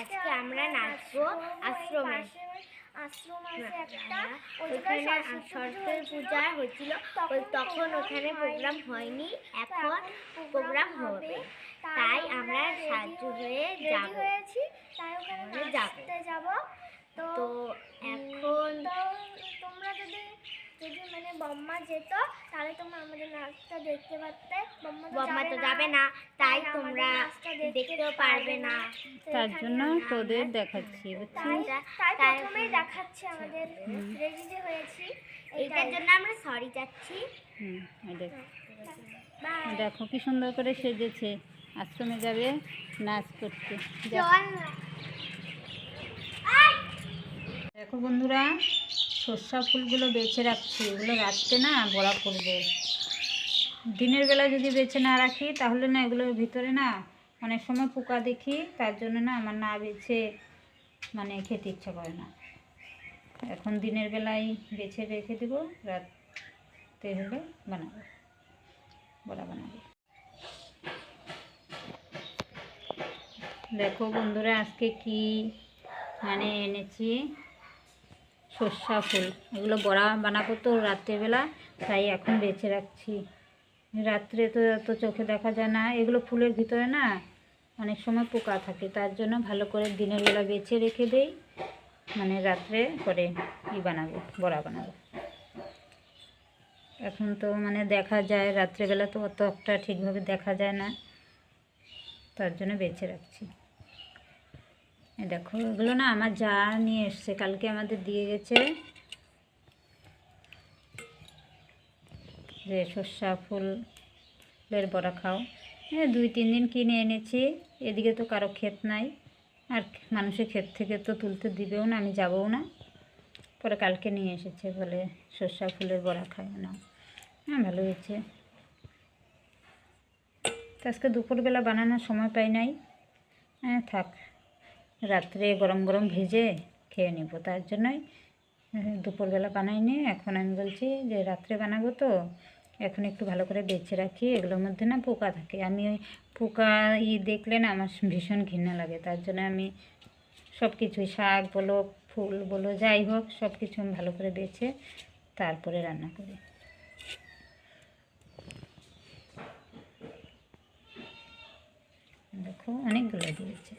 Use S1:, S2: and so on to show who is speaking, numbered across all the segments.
S1: আজকে আমরা নাচবো আশ্রমে। ওইখানে সরস্বতী পূজা হয়েছিল। তখন ওখানে প্রোগ্রাম হয়নি। এখন প্রোগ্রাম হবে। তাই আমরা সাহায্য হয়ে যাব।
S2: হয়েছি। তাই ওখানে
S1: আমরা যাব।
S2: নাচতে যাব। তো
S1: এখন
S2: তোমরা যদি যদি মানে বম্মা যেত তাহলে তোমরা আমাদের নাচটা দেখতে পারতে। বম্মা তো যাবে
S1: না তাই তোমরা
S2: দেখতে
S1: দেখতেও পারবে না।
S3: তার জন্য তোদের দেখাচ্ছি
S2: তাই
S3: বুঝছিস?
S2: তাই প্রথমেই দেখাচ্ছে আমাদের রেডি যে হয়েছি
S1: এইটার জন্য আমরা সরি চাচ্ছি
S3: হুম এই দেখো। দেখো কি সুন্দর করে সেজেছে। আশ্রমে যাবে নাচ করতে।
S2: চল
S3: দেখো বন্ধুরা সর্ষা ফুলগুলো বেছে রাখছি, এগুলো রাত্রে না বড়া করবে। দিনের বেলা যদি বেছে না রাখি, তাহলে না এগুলোর ভিতরে না অনেক সময় পোকা দেখি, তার জন্য না আমার না বেছে মানে খেতে ইচ্ছা করে না। এখন দিনের বেলায় বেছে রেখে দেবো, রাতে হলে বানাবো, বড়া বানাবো। দেখো বন্ধুরা, আজকে কি মানে এনেছি? সর্ষা ফুল। এগুলো বড়া বানাবো তো রাত্রেবেলা, তাই এখন বেছে রাখছি। রাত্রে তো এত চোখে দেখা যায় না। এগুলো ফুলের ভিতরে না অনেক সময় পোকা থাকে, তার জন্য ভালো করে দিনের বেলা বেছে রেখে দেই। মানে রাত্রে করে ই বানাবো, বড়া বানাবো। এখন তো মানে দেখা যায়, রাত্রেবেলা তো অত একটা ঠিকভাবে দেখা যায় না। তার জন্য বেছে রাখছি। দেখো, এগুলো না আমার যা নিয়ে এসছে, কালকে আমাদের দিয়ে গেছে। যে সর্ষা ফুলের বড়া খাও। হ্যাঁ দুই, তিন দিন কিনে এনেছি, এদিকে তো কারও ক্ষেত নাই, আর মানুষের ক্ষেত থেকে তো তুলতে দিবেও না, আমি যাবও না। পরে কালকে নিয়ে এসেছে, বলে সর্ষা ফুলের বড়া খায় না। হ্যাঁ ভালো হয়েছে। আজকে দুপুরবেলা বানানোর সময় পাই নাই। হ্যাঁ থাক। রাত্রে গরম গরম ভেজে খেয়ে নেব। তার জন্যই দুপুরবেলা বানাইনি এখন আমি বলছি যে রাত্রে বানাবো তো। এখন একটু ভালো করে বেছে রাখি। এগুলোর মধ্যে না পোকা থাকে। আমি ওই পোকা ই দেখলে না আমার ভীষণ ঘৃণা লাগে। তার জন্য আমি সব কিছুই শাক বলো, ফুল বলো, যাই হোক সব কিছু আমি ভালো করে বেছে তারপরে রান্না করি। দেখো, অনেকগুলো দিয়েছে।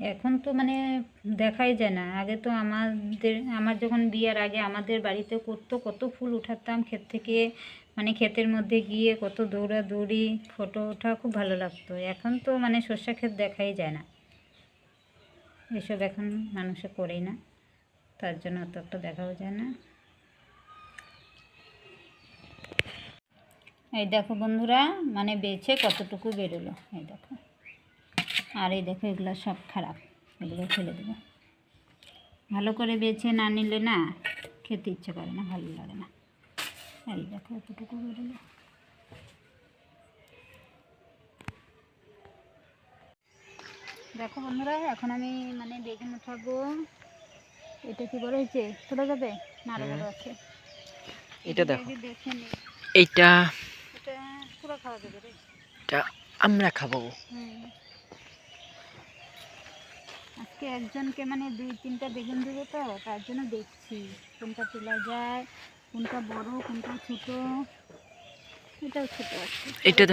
S3: এখন তো মানে দেখাই যায় না। আগে তো আমাদের, আমার যখন বিয়ের আগে আমাদের বাড়িতে করতো, কত ফুল উঠাতাম ক্ষেত থেকে মানে ক্ষেতের মধ্যে গিয়ে কত দৌড়াদৌড়ি, ফটো ওঠা খুব ভালো লাগতো। এখন তো মানে সর্ষা ক্ষেত দেখাই যায় না। এসব এখন মানুষে করেই না। তার জন্য অত একটা দেখাও যায় না। এই দেখো বন্ধুরা মানে বেছে কতটুকু বেরোলো। এই দেখো। আর এই দেখো এগুলো সব খারাপ। এগুলো ফেলে দেবো। ভালো করে বেছে না নিলে না খেতে ইচ্ছে করে না ভালো লাগে না। এই দেখো এতটুকু বেরোলো দেখো বন্ধুরা এখন আমি মানে বেগুন উঠাবো। এটা কি বড় হয়েছে ছোটো যাবে? না আরও বড় আছে।
S4: এটা দেখো।
S3: দেখে নি।
S4: এইটা
S3: এটা পুরো খাওয়া যাবে
S4: এটা আমরা খাব।
S3: হুম। আজকে একজনকে মানে দুই তিনটা বেগুন দেবো তো তার জন্য দেখছি কোনটা তোলা যায় কোনটা বড় কোনটা ছোট। এটাও ছোট আছে।
S4: এটা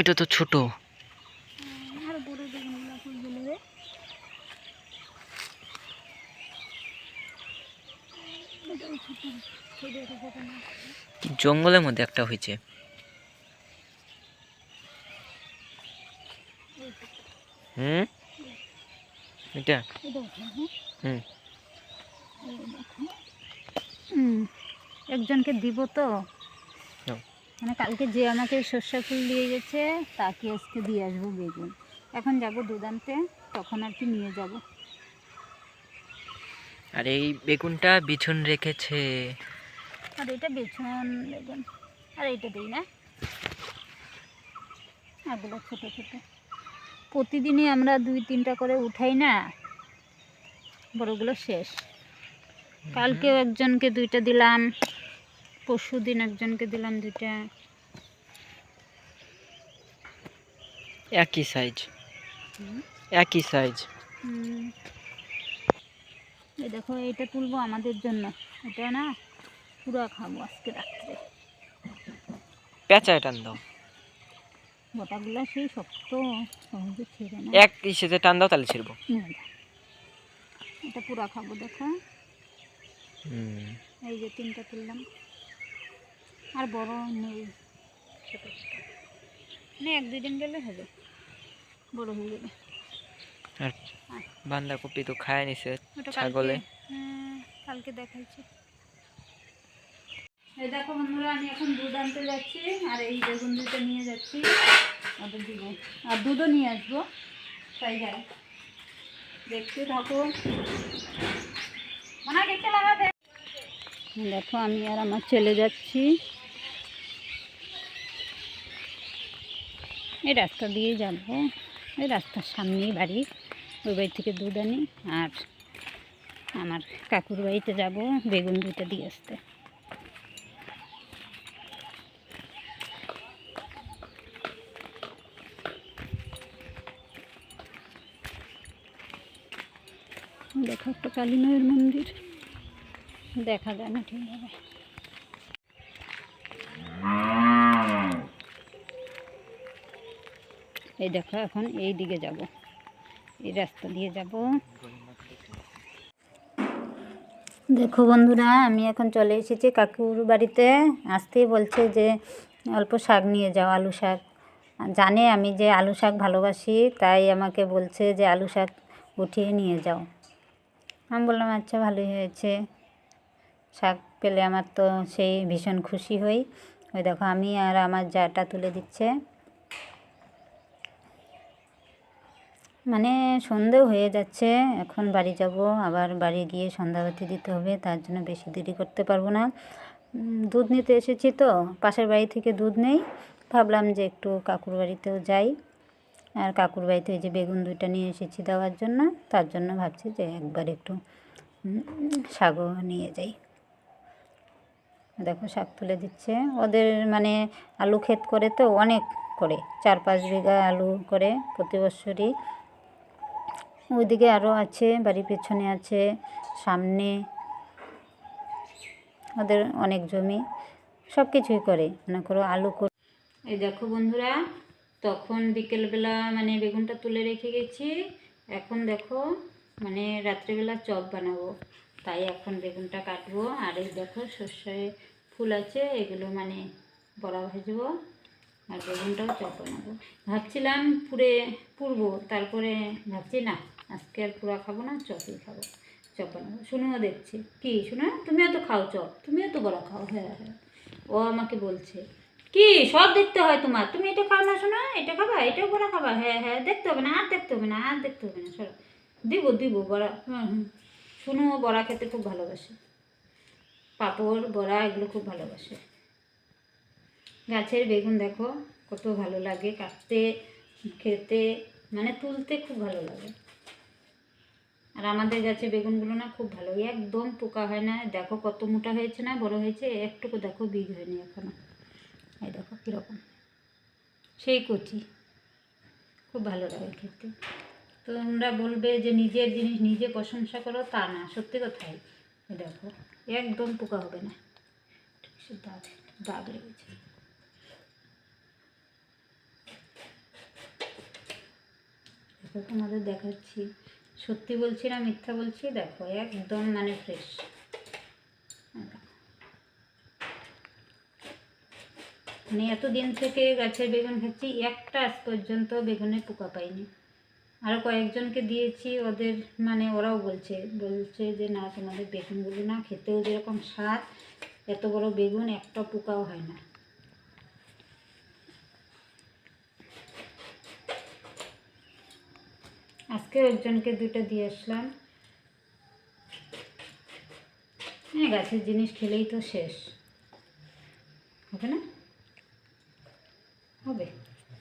S4: এটা তো ছোট।
S3: আর বড় বেগুনগুলো ছোট না।
S4: জঙ্গলের মধ্যে একটা হয়েছে। হুম? এটা? হুম।
S3: হুম, একজনকে দিব তো। মানে কালকে যে আমাকে সর্ষে ফুল দিয়ে গেছে তাকে আজকে দিয়ে আসব বেগুন। এখন যাব দুধ আনতে তখন আর কি নিয়ে যাব।
S4: আর এই বেগুনটা বিছন রেখেছে।
S3: আর এটা বেছন বেগুন। আর এইটা দিই না। এগুলো ছোটো ছোটো। প্রতিদিনই আমরা দুই তিনটা করে উঠাই না। বড়গুলো শেষ। কালকেও একজনকে দুইটা দিলাম পরশু দিন একজনকে দিলাম দুইটা।
S4: একই সাইজ একই সাইজ
S3: এই দেখো এটা তুলবো আমাদের জন্য। এটা না পুরো খাব আজকে রাত্রে।
S4: পেঁচায় টান দাও।
S3: গোটাগুলো সেই শক্ত সহজে ছেড়ে না।
S4: এক ইসেতে টান দাও তাহলে ছিড়বো।
S3: এটা পুরা খাব দেখো
S4: হুম।
S3: এই যে তিনটা তুললাম। আর বড় নেই ছোট ছোট। মানে এক দুই দিন গেলে হবে। বড় হয়ে যাবে।
S4: আর বাঁধাকপি তো খায় নিছে
S3: ওটা
S4: ছাগলে।
S3: হ্যাঁ, কালকে দেখাইছি। এই দেখো বন্ধুরা, আমি এখন দুধ আনতে যাচ্ছি, আর এই বেগুন দুটো নিয়ে যাচ্ছি। ওদের আর দুধও নিয়ে আসব। তাই থাকো। দেখো, আমি আর আমার চলে যাচ্ছি। এই রাস্তা দিয়ে যাব এই রাস্তার সামনেই বাড়ি। ওই বাড়ি থেকে দুধ আনি, আর আমার কাকুর বাড়িতে যাব, বেগুন দুটো দিয়ে আসতে। দেখো, একটা কালীমায়ের মন্দির। দেখা যায় না ঠিকভাবে। এই দেখো, এখন এই দিকে যাব। এই রাস্তা দিয়ে যাব। দেখো বন্ধুরা, আমি এখন চলে এসেছি কাকুর বাড়িতে। আসতেই বলছে যে, অল্প শাক নিয়ে যাও, আলু শাক। জানে আমি যে আলু শাক ভালোবাসি, তাই আমাকে বলছে যে আলু শাক উঠিয়ে নিয়ে যাও। আমি বললাম আচ্ছা ভালোই হয়েছে। শাক পেলে আমার তো সেই ভীষণ খুশি হই। ওই দেখো, আমি আর আমার জাটা তুলে দিচ্ছে। মানে সন্ধেও হয়ে যাচ্ছে, এখন বাড়ি যাব। আবার বাড়ি গিয়ে সন্ধ্যাবাতি দিতে হবে, তার জন্য বেশি দেরি করতে পারব না। দুধ নিতে এসেছি তো, পাশের বাড়ি থেকে দুধ নেই। ভাবলাম যে একটু কাকুর বাড়িতেও যাই। আর কাকুর বাড়িতে ওই যে বেগুন দুইটা নিয়ে এসেছি দেওয়ার জন্য, তার জন্য ভাবছি যে একবার একটু শাকও নিয়ে যাই। দেখো শাক তুলে দিচ্ছে। ওদের মানে আলু ক্ষেত করে তো অনেক করে, চার পাঁচ বিঘা আলু করে প্রতি বছরই ওইদিকে আরও আছে, বাড়ির পেছনে আছে, সামনে ওদের অনেক জমি সব কিছুই করে। মনে করো আলু করে এই দেখো বন্ধুরা তখন বিকেলবেলা মানে বেগুনটা তুলে রেখে গেছি। এখন দেখো মানে রাত্রেবেলা চপ বানাবো। তাই এখন বেগুনটা কাটবো। আর এই দেখো সর্ষে ফুল আছে, এগুলো মানে বড়া ভাজবো আর বেগুনটাও চপ বানাবো। ভাবছিলাম পুরে পুরবো, তারপরে ভাবছি না, আজকে আর পুরা খাব না, চপই খাব। চপ বানাবো। শুনেও দেখছি। কি শোনা তুমিও তো খাও চপ, তুমিও তো বড়া খাও। হ্যাঁ হ্যাঁ। ও আমাকে বলছে। কি? সব দেখতে হয় তোমার। তুমি এটা খাও না শোনা এটা খাবা? এটাও বড়া খাবা? হ্যাঁ হ্যাঁ দেখতে হবে না, আর দেখতে হবে না, আর দেখতে হবে না, সরো। দিব দিব বড়া। হুম হুম। শুনো বড়া খেতে খুব ভালোবাসে। পাঁপড়, বড়া এগুলো খুব ভালোবাসে। গাছের বেগুন দেখো, কত ভালো লাগে। কাটতে, খেতে মানে তুলতে খুব ভালো লাগে। আর আমাদের গাছে বেগুনগুলো না খুব ভালো, একদম পোকা হয় না। দেখো কত মোটা হয়েছে না, বড় হয়েছে, একটুকু দেখো বীজ হয়নি এখনও। এই দেখো কীরকম। সেই কচি। খুব ভালো লাগে খেতে। তো তোমরা বলবে যে নিজের জিনিস নিজে প্রশংসা করো, তা না, সত্যি কথাই। দেখো, একদম পোকা হবে না। দাগ দাগ লেগেছে। দেখো, তোমাদের দেখাচ্ছি। সত্যি বলছি না মিথ্যা বলছি, দেখো, একদম মানে ফ্রেশ মানে এতদিন থেকে গাছের বেগুন খাচ্ছি একটা আজ পর্যন্ত বেগুনে পোকা পাইনি। আরও কয়েকজনকে দিয়েছি, ওদের মানে ওরাও বলছে বলছে যে না, তোমাদের বেগুনগুলো না খেতেও যেরকম স্বাদ, এত বড় বেগুন একটা পোকাও হয় না। আজকে একজনকে দুটো দিয়ে আসলাম। হ্যাঁ গাছের জিনিস খেলেই তো শেষ। হবে না?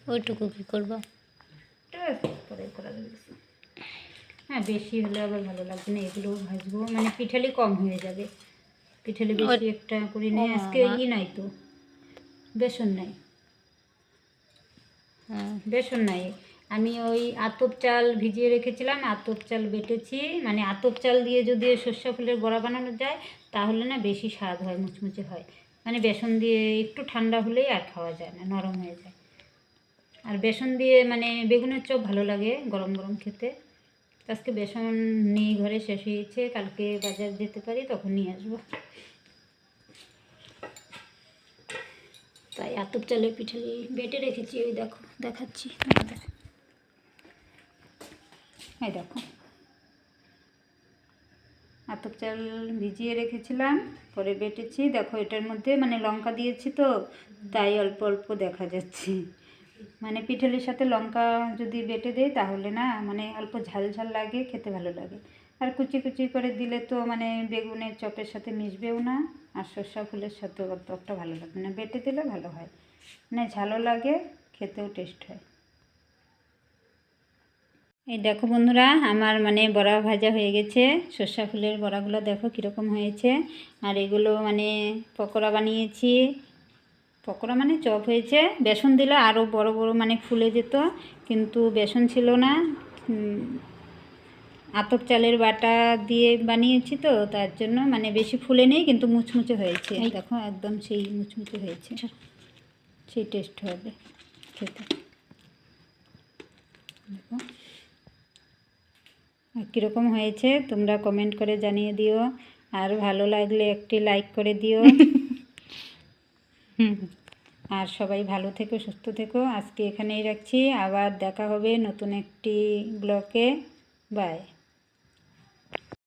S1: ওইটুকু কি করব?
S3: পরে করা হ্যাঁ বেশি হলে আবার ভালো লাগবে না এগুলো ভাজবো। মানে পিঠালি কম হয়ে যাবে। পিঠালি বেশি একটা করে নিয়ে আজকে ই নাই তো। বেসন নাই।
S4: হুম।
S3: বেসন নাই। আমি ওই আতপ চাল ভিজিয়ে রেখেছিলাম আতপ চাল বেটেছি। মানে আতপ চাল দিয়ে যদি সর্ষে ফুলের বড়া বানানো যায় তাহলে না বেশি স্বাদ হয় মুচমুচে হয়। মানে বেসন দিয়ে একটু ঠান্ডা হলেই আর খাওয়া যায় না নরম হয়ে যায়। আর বেসন দিয়ে মানে বেগুনের চপ ভালো লাগে গরম গরম খেতে। আজকে বেসন নিয়ে ঘরে শেষ হয়েছে কালকে বাজার যেতে পারি তখন নিয়ে আসব। তাই আতপ চালের পিঠালি বেটে রেখেছি, ওই দেখো, দেখাচ্ছি তোমাদের। এই দেখো। আতপ চাল ভিজিয়ে রেখেছিলাম, পরে বেটেছি। দেখো এটার মধ্যে মানে লঙ্কা দিয়েছি তো, তাই অল্প অল্প দেখা যাচ্ছে। মানে পিঠালির সাথে লঙ্কা যদি বেটে দেয় তাহলে না মানে অল্প ঝাল ঝাল লাগে, খেতে ভালো লাগে। আর কুচি কুচি করে দিলে তো মানে বেগুনের চপের সাথে মিশবেও না, আর সর্ষা ফুলের সাথে অত একটা ভালো লাগবে না। বেটে দিলে ভালো হয়। মানে ঝালও লাগে, খেতেও টেস্ট হয়। এই দেখো বন্ধুরা, আমার মানে বড়া ভাজা হয়ে গেছে। সর্ষা ফুলের বড়াগুলো দেখো কীরকম হয়েছে। আর এগুলো মানে পকোড়া বানিয়েছি। পকোড়া মানে চপ হয়েছে। বেসন দিলে আরও বড় বড় মানে ফুলে যেত কিন্তু বেসন ছিল না। আতপ চালের বাটা দিয়ে বানিয়েছি তো তার জন্য মানে বেশি ফুলে নেই কিন্তু মুচমুচে হয়েছে। দেখো একদম সেই মুচমুচে হয়েছে। সেই টেস্ট হবে খেতে। দেখো। আর কীরকম হয়েছে তোমরা কমেন্ট করে জানিয়ে দিও। আর ভালো লাগলে একটি লাইক করে দিও। আর সবাই ভালো থেকো, সুস্থ থেকো। আজকে এখানেই রাখছি। আবার দেখা হবে নতুন একটি ব্লকে বাই।